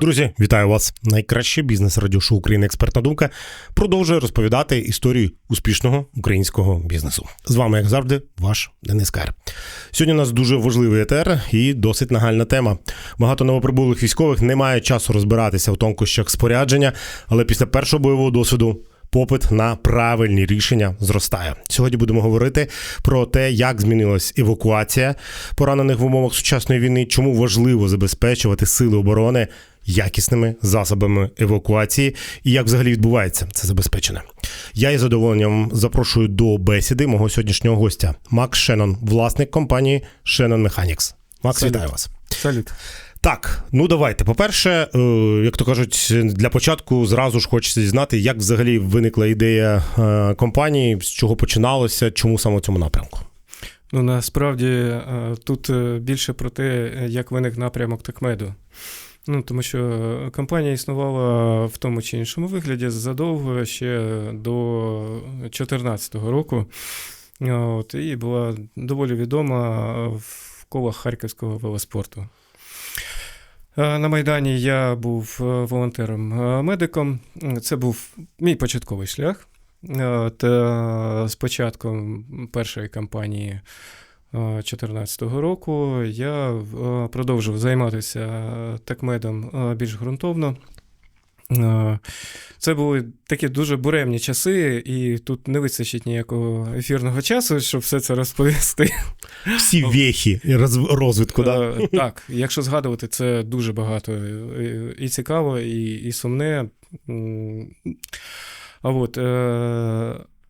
Друзі, вітаю вас! Найкраще бізнес радіошоу України Експертна думка продовжує розповідати історію успішного українського бізнесу. З вами, як завжди, ваш Денис Кар. Сьогодні у нас дуже важливий етер і досить нагальна тема. Багато новоприбулих військових не має часу розбиратися в тонкощах спорядження, але після першого бойового досвіду. Попит на правильні рішення зростає. Сьогодні будемо говорити про те, як змінилась евакуація поранених в умовах сучасної війни, чому важливо забезпечувати сили оборони якісними засобами евакуації і як взагалі відбувається це забезпечене. Я із задоволенням запрошую до бесіди мого сьогоднішнього гостя Макс Шеннон, власник компанії Shannon Mechanics. Макс, Салют. вітаю вас. Салют. Так, ну давайте. По-перше, е, як то кажуть, для початку зразу ж хочеться дізнати, як взагалі виникла ідея е, компанії, з чого починалося, чому саме в цьому напрямку. Ну насправді е, тут більше про те, як виник напрямок Такмеду. Ну, тому що компанія існувала в тому чи іншому вигляді задовго ще до 2014 року. От, і була доволі відома в колах харківського велоспорту. Е, На Майдані я був е, волонтером-медиком. Це був мій початковий шлях. Е, Та з початком першої кампанії 2014 року я е, продовжив займатися такмедом е, більш ґрунтовно. Е, Це були такі дуже буремні часи, і тут не вистачить ніякого ефірного часу, щоб все це розповісти. Всі вехи розвитку, да? Е, Так, якщо згадувати, це дуже багато е, і цікаво, і, і сумне. А от, е,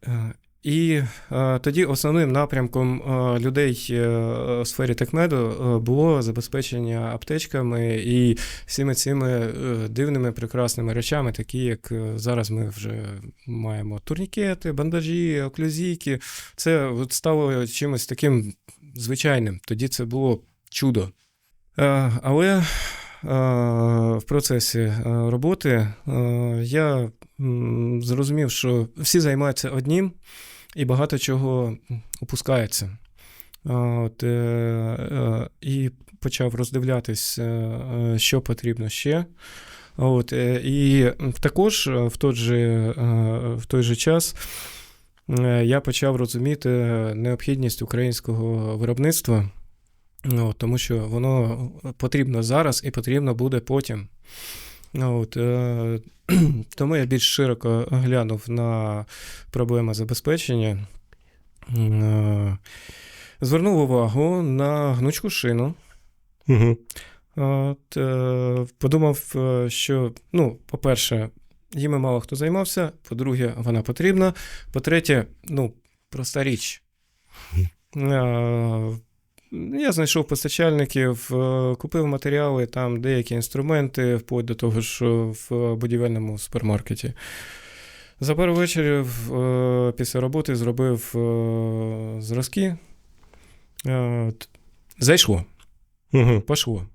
е, і е, тоді основним напрямком е, людей е, в сфері Текмеду е, було забезпечення аптечками і всіми цими е, дивними прекрасними речами, такі як е, зараз ми вже маємо турнікети, бандажі, оклюзійки. Це от стало чимось таким звичайним. Тоді це було чудо. Е, Але е, в процесі е, роботи е, я зрозумів, що всі займаються одним і багато чого упускається. Е, От, е, е, і почав роздивлятись, е, що потрібно ще. От, і також в той же, в той же час я почав розуміти необхідність українського виробництва. Ну, тому що воно потрібно зараз і потрібно буде потім. От, е, тому я більш широко глянув на проблеми забезпечення. Е, звернув увагу на гнучку шину. Угу. От, е, подумав, е, що, ну, по-перше, їми мало хто займався, по-друге, вона потрібна. По-третє, ну, проста річ. Е, Я знайшов постачальників, е, купив матеріали, там деякі інструменти, вплоть до того, що в будівельному супермаркеті. За пару вечорів е, після роботи зробив е, зразки. Зайшло. Угу. Пошло.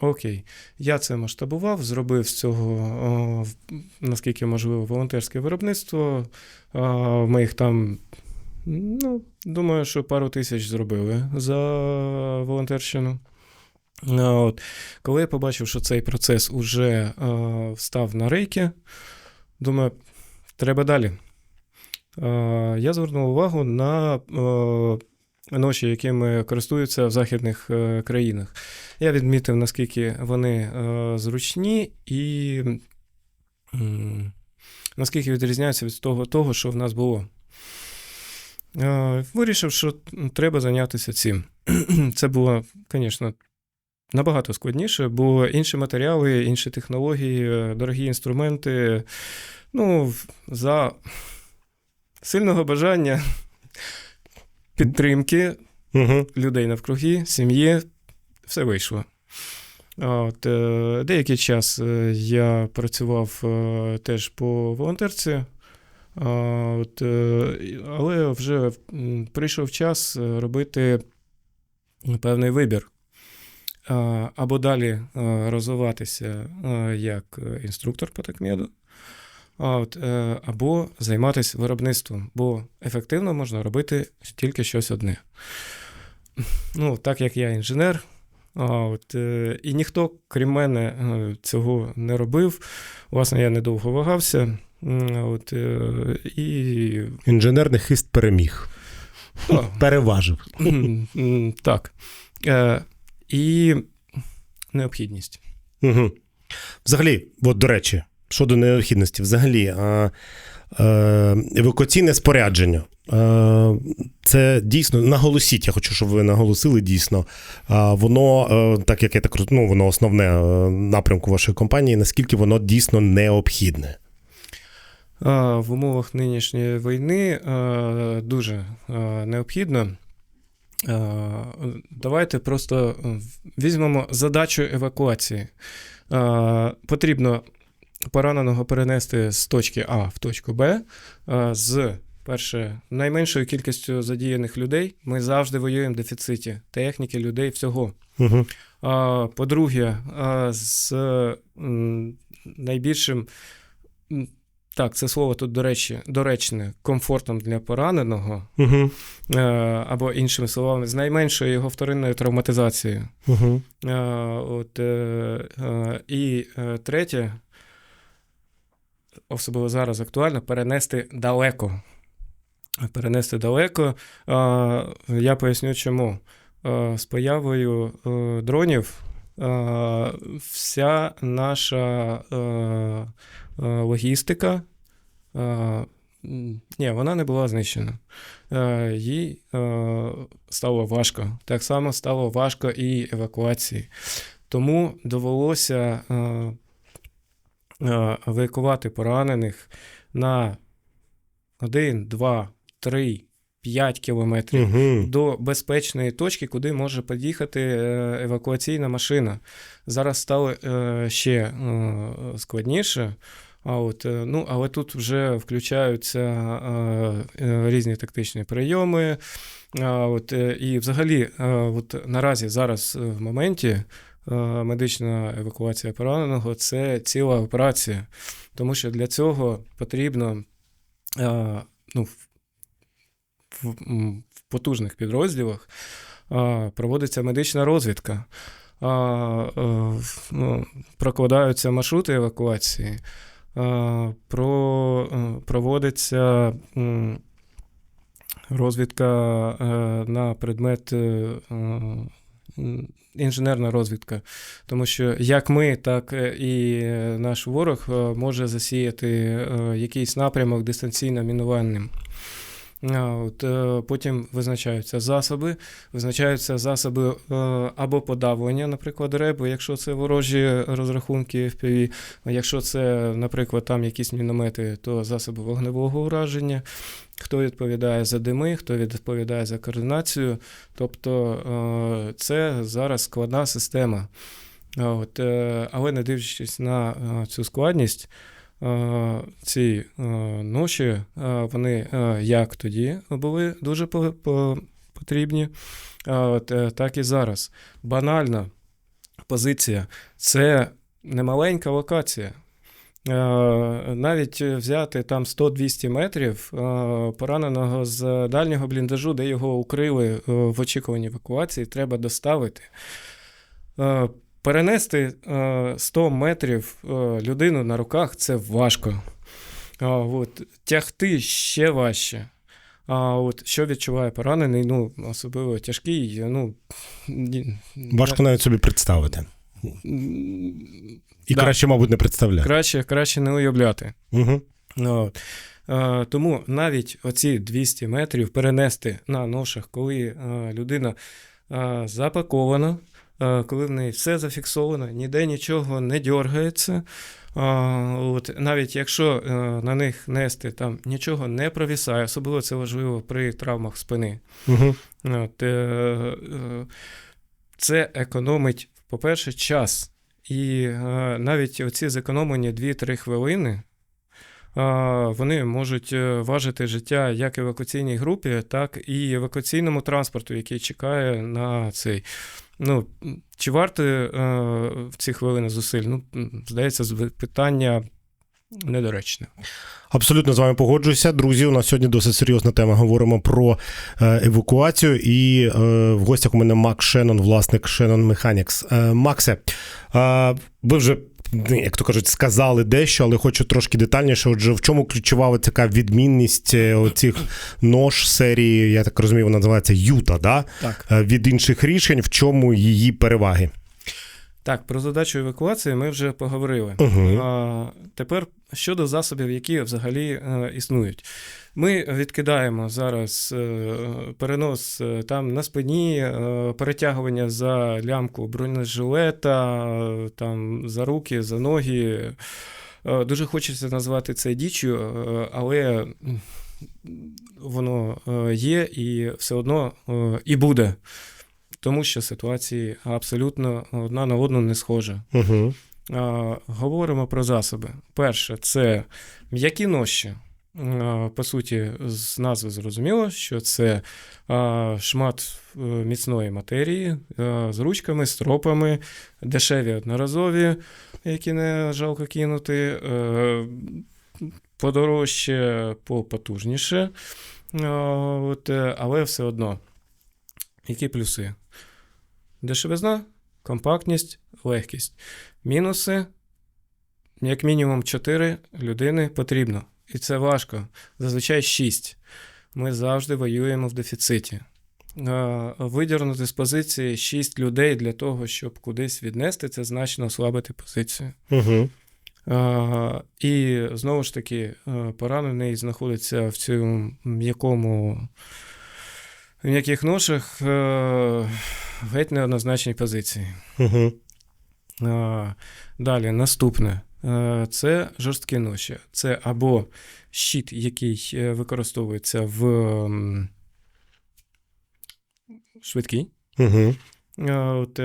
Окей. Я це масштабував, зробив з цього, наскільки можливо, волонтерське виробництво. А, Ми їх там, ну, думаю, що пару тисяч зробили за волонтерщину. От. Коли я побачив, що цей процес уже а, встав на рейки, думаю, треба далі. А, Я звернув увагу на е, ноші, якими користуються в західних е, країнах. Я відмітив, наскільки вони е, зручні і м, наскільки відрізняються від того, того, що в нас було. Е, Вирішив, що треба зайнятися цим. Це було, звісно, набагато складніше, бо інші матеріали, інші технології, е, дорогі інструменти. Ну, за сильного бажання, підтримки Угу. людей навкруги, сім'ї, все вийшло. От, е, деякий час я працював теж по волонтерці, от, е, але вже прийшов час е, робити певний вибір. Або далі е, розвиватися е, як е, інструктор по такмеду, е, або займатися виробництвом, бо ефективно можна робити тільки щось одне. Ну, так як я інженер, от, е, і ніхто, крім мене, е, цього не робив. Власне, я недовго вагався. От, е, і Інженерний хист переміг, переважив. так. Е, І необхідність. Угу. Взагалі, от до речі, щодо необхідності, взагалі, а, е, евакуаційне спорядження. Е, це дійсно наголосіть. Я хочу, щоб ви наголосили дійсно. Воно, так як я так ну, воно основне напрямку вашої компанії, наскільки воно дійсно необхідне. А, В умовах нинішньої війни дуже необхідно. Давайте просто е, візьмемо задачу евакуації. Потрібно пораненого перенести з точки А в точку Б з. Перше, найменшою кількістю задіяних людей ми завжди воюємо в дефіциті техніки, людей, всього. Угу. По-друге, з найбільшим, так, це слово тут до речі, доречне, комфортом для пораненого, Угу. або іншими словами, з найменшою його вторинною травматизацією. Угу. От, е, І третє, особливо зараз актуально, перенести далеко. Перенести далеко. Я поясню чому. З появою дронів вся наша логістика. е, Ні, вона не була знищена. Е, Їй е, стало важко. Так само стало важко і евакуації. Тому довелося е, е, евакувати поранених на 1, 2, 3, 5 кілометрів Угу. до безпечної точки, куди може під'їхати е, евакуаційна машина. Зараз стало е, ще е, складніше. А от, е, ну, але тут вже включаються е, е, різні тактичні прийоми. От, і взагалі, от наразі зараз в моменті медична евакуація пораненого це ціла операція, тому що для цього потрібно ну, в, потужних підрозділах проводиться медична розвідка. Ну, прокладаються маршрути евакуації, про, е, проводиться розвідка е, на предмет е, е, інженерна розвідка. Тому що як ми, так е, і наш ворог е, може засіяти е, якийсь напрямок дистанційно мінувальним. От, е, потім визначаються засоби, визначаються засоби е, або подавлення, наприклад, ребу, якщо це ворожі розрахунки FPV, якщо це, наприклад, там якісь міномети, то засоби вогневого ураження. Хто відповідає за дими, хто відповідає за координацію. Тобто е, це зараз складна система. От, але не дивлячись на цю складність, ці е, ноші, е, вони е, як тоді були дуже по- по- потрібні, е, так і зараз. Банальна позиція це немаленька локація. Е, Навіть взяти там 100-200 метрів е, пораненого з дальнього бліндажу, де його укрили е, в очікуванні евакуації, треба доставити. Е, Перенести е, 100 метрів е, людину на руках це важко. От, тягти ще важче. А от що відчуває поранений, ну, особливо тяжкий, ну. Важко навіть собі представити. І Да. краще, мабуть, не представляти. краще, краще не уявляти. Угу. От. Е, Тому навіть оці 200 метрів перенести на ношах, коли е, людина е, запакована, е, коли в неї все зафіксовано, ніде нічого не дергається. е, От, навіть якщо е, на них нести там нічого не провісає, особливо це важливо при травмах спини. Угу. От, е, е, це економить, по-перше, час. І е, навіть оці зекономлені 2-3 хвилини. е, Вони можуть е, важити життя як евакуаційній групі, так і евакуаційному транспорту, який чекає на цей. Ну, чи варто е, в ці хвилини зусиль? Ну, здається, питання недоречне. Абсолютно з вами погоджуюся. Друзі, у нас сьогодні досить серйозна тема. Говоримо про е, евакуацію. І е, в гостях у мене Мак Шеннон, власник Шеннон Механікс. Е, Максе, е, ви вже. Як то кажуть, сказали дещо, але хочу трошки детальніше. Отже, в чому ключова така відмінність е, оцих нож серії, я так розумію, вона називається Юта, да? Так. Е, від інших рішень, в чому її переваги? Так, про задачу евакуації ми вже поговорили. Угу. А, тепер щодо засобів, які взагалі е, існують. Ми відкидаємо зараз е, перенос е, там на спині, е, перетягування за лямку бронежилета, там за руки, за ноги. Дуже хочеться назвати це діччю, е, але воно є і все одно і буде. Тому що ситуації абсолютно одна на одну не схожа. Угу. Говоримо про засоби. Перше, це м'які ноші. А, По суті, з назви зрозуміло, що це шмат е, міцної матерії з ручками, стропами, дешеві одноразові, які не жалко кинути, е, подорожче, попотужніше. От, е, але все одно. Які плюси? Дешевизна, компактність, легкість. Мінуси, як мінімум 4 людини потрібно. І це важко. Зазвичай 6. Ми завжди воюємо в дефіциті. Е, Видірнути з позиції 6 людей для того, щоб кудись віднести, це значно ослабити позицію. Угу. І знову ж таки, е, поранений знаходиться в цьому м'якому в м'яких ношах геть неоднозначній позиції. Угу. А, Далі, наступне. Е, Це жорсткі ноші. Це або щит, який е, використовується в швидкій, Угу. От,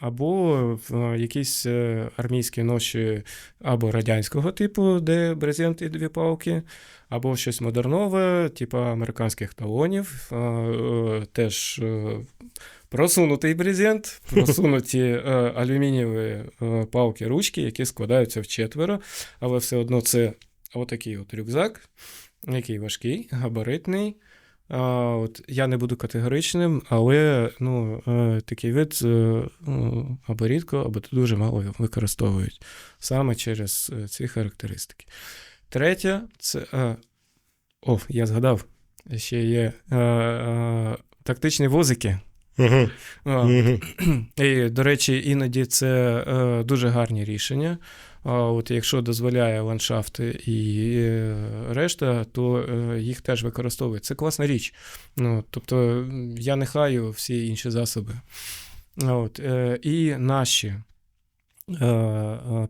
або в якісь армійські ноші або радянського типу, де брезент і дві палки, або щось модернове, типу американських талонів, теж просунутий брезент, просунуті е, алюмінієві е, палки ручки, які складаються в четверо, але все одно це отакий от рюкзак, який важкий, габаритний. А, от, я не буду категоричним, але ну, е, такий вид е, ну, або рідко, або дуже мало використовують саме через е, ці характеристики. Третє, це. Е, о, я згадав, ще є е, е, тактичні возики. Угу. Угу. і, до речі, іноді це е, дуже гарні рішення. От якщо дозволяє ландшафт і е, решта, то е, їх теж використовують. Це класна річ. Ну, тобто я не хаю всі інші засоби. От, і наші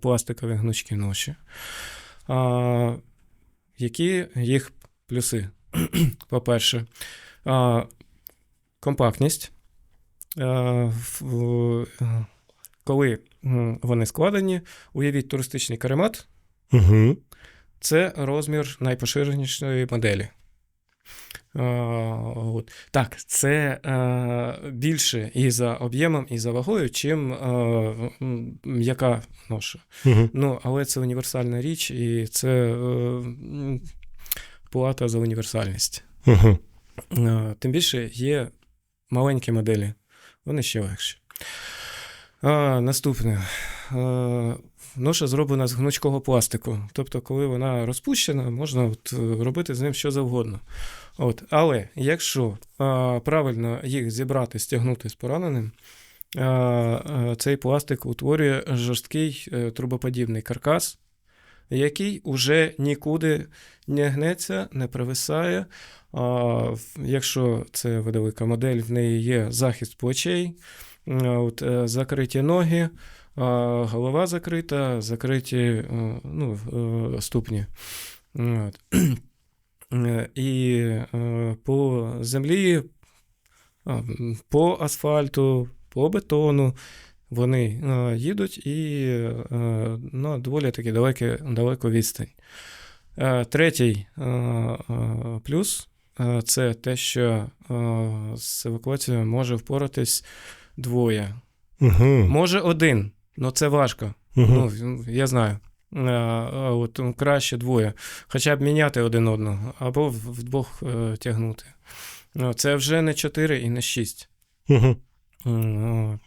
пластикові гнучкі ноші. Які їх плюси? По-перше, компактність. Е, е, Коли вони складені, уявіть туристичний каремат, Угу. це розмір найпоширенішої моделі. Е, от. Так, це е, більше і за об'ємом, і за вагою, чим е, м, м'яка ноша. Угу. Ну, але це універсальна річ, і це е, плата за універсальність. Угу. Е, Тим більше є маленькі моделі, вони ще легші. А, наступне. Е, Ноша зроблена з гнучкого пластику. Тобто, коли вона розпущена, можна от, е, робити з ним що завгодно. От. Але якщо а, правильно їх зібрати, стягнути з пораненим, а, а, цей пластик утворює жорсткий е, трубоподібний каркас, який уже нікуди не гнеться, не провисає. А, якщо це велика модель, в неї є захист плечей, от, е, закриті ноги, голова закрита, закриті е, ну, е, ступні. От. І по землі, по асфальту, по бетону вони е, їдуть і на доволі таки далекі, далеку відстань. Е, Третій плюс це те, що з евакуацією може впоратись двоє. Угу. Може один, але це важко. Угу. Ну, я знаю. От, ну, краще двоє. Хоча б міняти один одного, або вдвох тягнути. Ну, Це вже не 4 і не 6. Угу. От.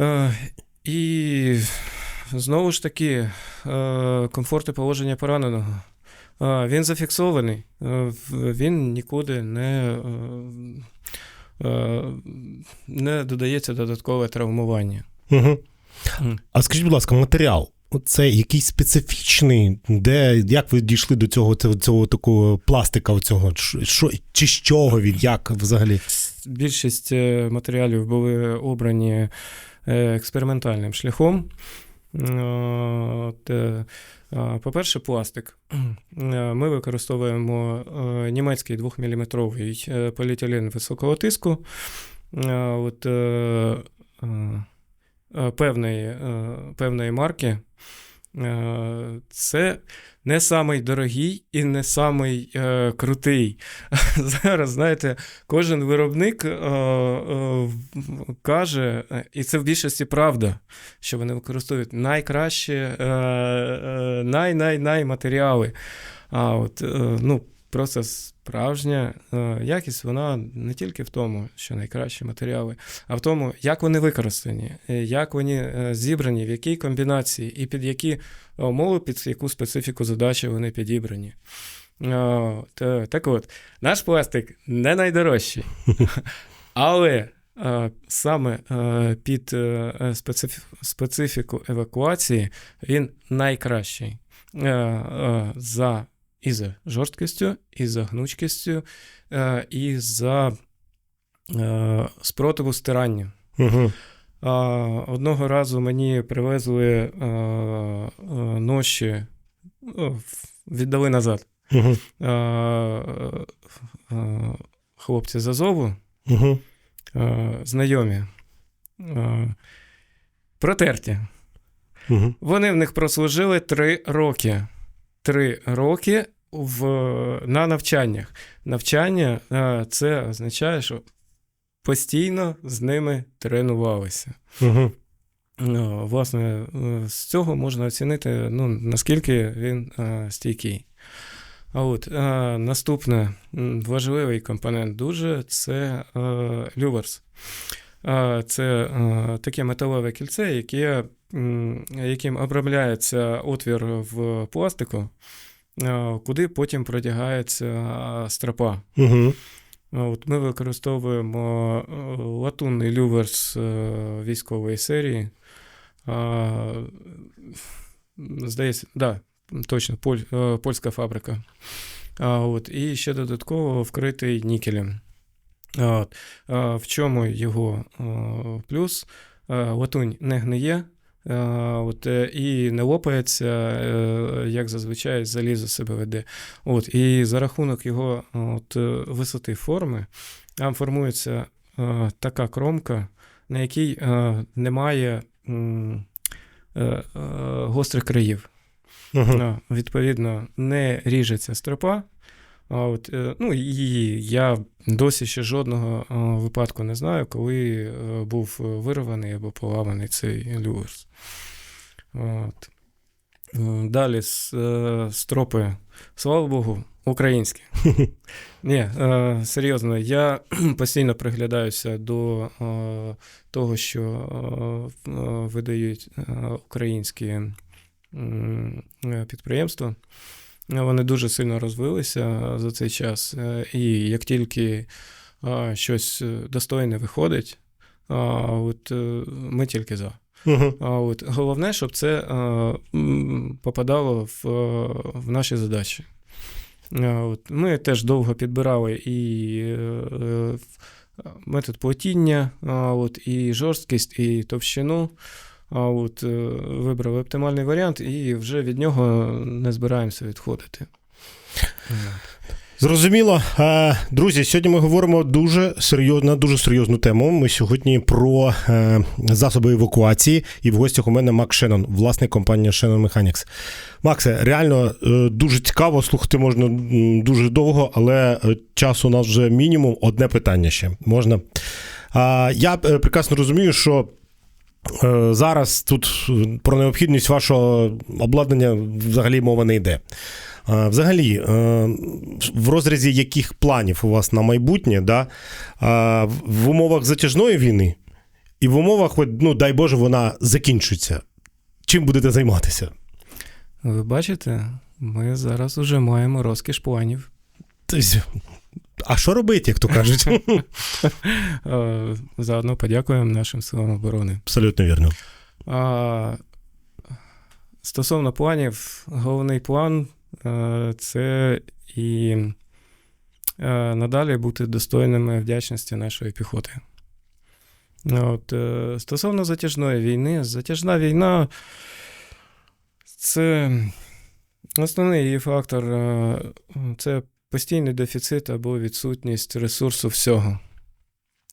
Е, І знову ж таки, е, комфорт і положення пораненого. Е, Він зафіксований, він нікуди не, не додається додаткове травмування. Угу. А скажіть, будь ласка, матеріал. Це якийсь специфічний, де як ви дійшли до цього, цього, цього такого пластика, оцього, що, чи з чого він, як взагалі? Більшість матеріалів були обрані експериментальним шляхом. Е, е, е, По-перше, пластик. Е, Ми використовуємо е, німецький 2-мм поліетилен високого тиску. Е, От, е, е, е, певної, е, певної марки. Е, Це не самий дорогий і не самий е, крутий. Зараз, знаєте, кожен виробник е, е, каже, е, і це в більшості правда, що вони використовують найкращі, е, е, най-най-най матеріали. А от, е, ну, просто справжня е, якість, вона не тільки в тому, що найкращі матеріали, а в тому, як вони використані, е, як вони е, зібрані, в якій комбінації і під які умови, під яку специфіку задачі вони підібрані. Так от, наш пластик не найдорожчий, але е, саме е, під е, специф- специфіку евакуації він найкращий за і за жорсткістю, і за гнучкістю, е, і за е, спротиву стирання. Угу. Одного разу мені привезли е, е, ноші, ну, віддали назад. Угу. Е, е, е, хлопці з Азову, Угу. е, знайомі, е, протерті. Угу. Вони в них прослужили три роки. Три роки в, на навчаннях. Навчання е, це означає, що постійно з ними тренувалися. Угу. Власне, е, з цього можна оцінити, ну, наскільки він е, стійкий. А от е, наступний важливий компонент дуже це е, люверс. Е, це е, таке металеве кільце, яке, яким обробляється отвір в пластику, куди потім продягається е, стропа. Угу. От ми використовуємо е, латунний люверс е, військової серії. Здається, да, точно, поль, е, польська фабрика. От, і ще додатково вкритий нікелем. От, в чому його е, плюс? Е, Латунь не гниє. Е, От, е, і не лопається, е, як зазвичай залізо себе веде. От, і за рахунок його от, висоти форми там формується така кромка, на якій немає гострих країв. Е, відповідно, не ріжеться стропа. А от, е, ну, і я досі ще жодного е, випадку не знаю, коли е, був вирваний або поламаний цей люверс. От. Е, Далі е, стропи, слава Богу, українські. Ні, е, серйозно, я постійно приглядаюся до е, того, що е, е, видають е, українські е, підприємства. Е, Вони дуже сильно розвилися за цей час. е, І як тільки е, щось е, достойне виходить, от е, ми тільки за. Угу. А от головне, щоб це е, попадало в, е, в наші задачі. Е, От, ми теж довго підбирали і е, е, метод плетіння, от, і жорсткість, і товщину. А от, е, вибрали оптимальний варіант, і вже від нього не збираємося відходити. Зрозуміло. Е, Друзі, сьогодні ми говоримо дуже серйозно, дуже серйозну тему. Ми сьогодні про е, засоби евакуації, і в гостях у мене Мак Шеннон, власник компанії Shannon Mechanics. Максе, реально дуже цікаво, слухати можна дуже довго, але часу у нас вже мінімум. Одне питання ще можна. Я прекрасно розумію, що Зараз тут е, про необхідність вашого обладнання взагалі мова не йде. Е, Взагалі, е, в розрізі яких планів у вас на майбутнє, да, е, в- в умовах затяжної війни і в умовах, ну дай Боже, вона закінчиться. Чим будете займатися? Ви бачите, ми зараз уже маємо розкіш планів. А що робити, як то кажуть? Е, Заодно подякуємо нашим силам оборони. Абсолютно вірно. А, стосовно планів, головний план е, це і е, надалі бути достойними вдячності нашої піхоти. От, стосовно затяжної війни, затяжна війна це основний її фактор це постійний дефіцит або відсутність ресурсу всього.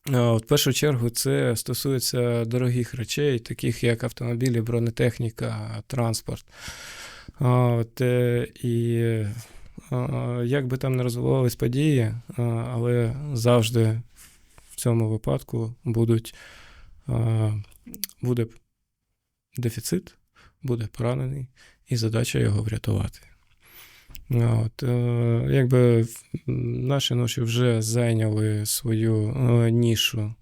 В першу чергу це стосується дорогих речей, таких як автомобілі, бронетехніка, транспорт. От, е, і як би там не розвивались події, але завжди в цьому випадку будуть, буде дефіцит, буде поранений, і задача його врятувати. От, е, якби наші ноші вже зайняли свою е, нішу е,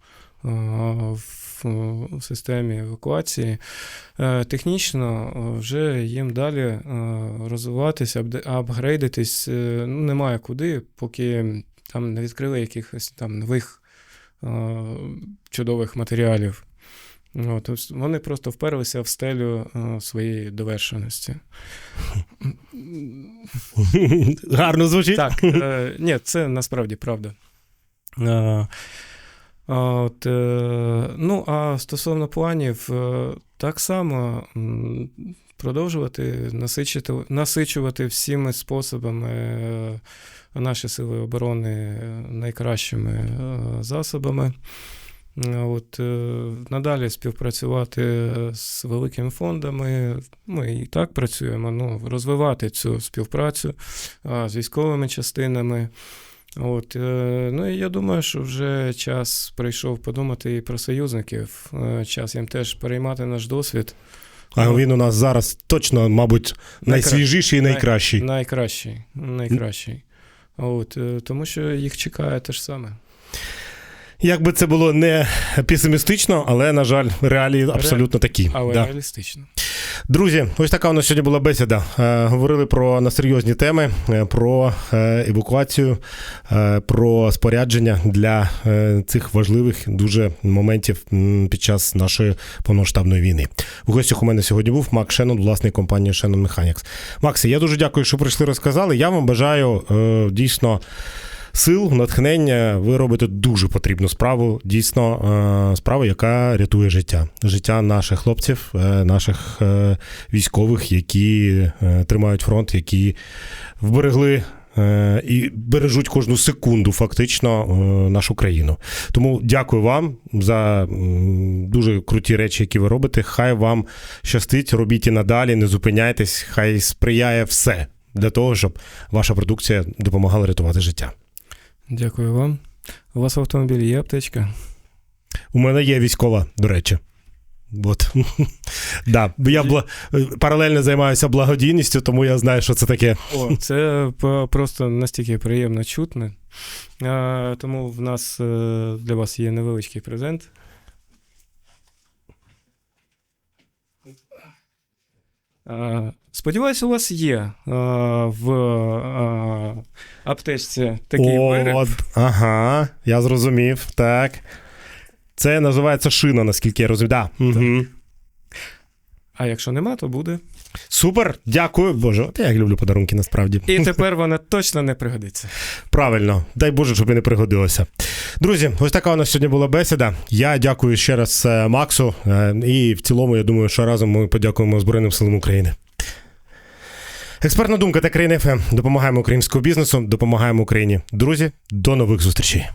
в, системі евакуації. Технічно вже їм далі розвиватися, апгрейдитись ну, немає куди, поки там не відкрили якихось там нових чудових матеріалів. От, тобто вони просто вперлися в стелю е, своєї довершеності. Гарно звучить. Так, е, ні, це насправді правда. Е, а от, е, ну, а стосовно планів, е, так само продовжувати насичити, насичувати всіми способами е, наші сили оборони найкращими засобами. Е, От, е, надалі співпрацювати з великими фондами. Ми і так працюємо, ну, розвивати цю співпрацю з військовими частинами. От, е, ну і я думаю, що вже час прийшов подумати і про союзників. Е, Час їм теж переймати наш досвід. А він у нас зараз точно, мабуть, найсвіжіший і най- найкращий. Найкращий. Найкращий. От, е, тому що їх чекає те ж саме. Як би це було не песимістично, але, на жаль, реалії абсолютно такі. Але Да. реалістично. Друзі, ось така у нас сьогодні була бесіда. Е, Говорили про на серйозні теми, е, про е, евакуацію, е, про спорядження для е, цих важливих дуже моментів під час нашої повноштабної війни. У гостях у мене сьогодні був Мак Шеннон, власник компанії Shannon Mechanics. Макси, я дуже дякую, що прийшли, розказали. Я вам бажаю е, дійсно. Сил, натхнення, ви робите дуже потрібну справу. Дійсно, е, справу, яка рятує життя. Життя наших хлопців, е, наших е, військових, які тримають фронт, які вберегли. І бережуть кожну секунду, фактично, нашу країну. Тому дякую вам за дуже круті речі, які ви робите. Хай вам щастить, робіть і надалі, не зупиняйтесь, хай сприяє все для того, щоб ваша продукція допомагала рятувати життя. Дякую вам. У вас в автомобілі є аптечка? У мене є військова, до речі. От. да. Я бла... паралельно займаюся благодійністю, тому я знаю, що це таке. О, це просто настільки приємно чутно. А, тому в нас е, для вас є невеличкий презент. А, Сподіваюсь, у вас є а, в а, аптечці такий виріб. От, ага, я зрозумів. Так. Це називається шина, наскільки я розумію. Да. Угу. А якщо нема, то буде. Супер, дякую. Боже, от я як люблю подарунки насправді. І тепер вона точно не пригодиться. Правильно, дай Боже, щоб і не пригодилося. Друзі, ось така у нас сьогодні була бесіда. Я дякую ще раз е, Максу. е, І в цілому, я думаю, що разом ми подякуємо Збройним силам України. Експертна думка та країни ФМ. Допомагаємо українському бізнесу, допомагаємо Україні. Друзі, до нових зустрічей.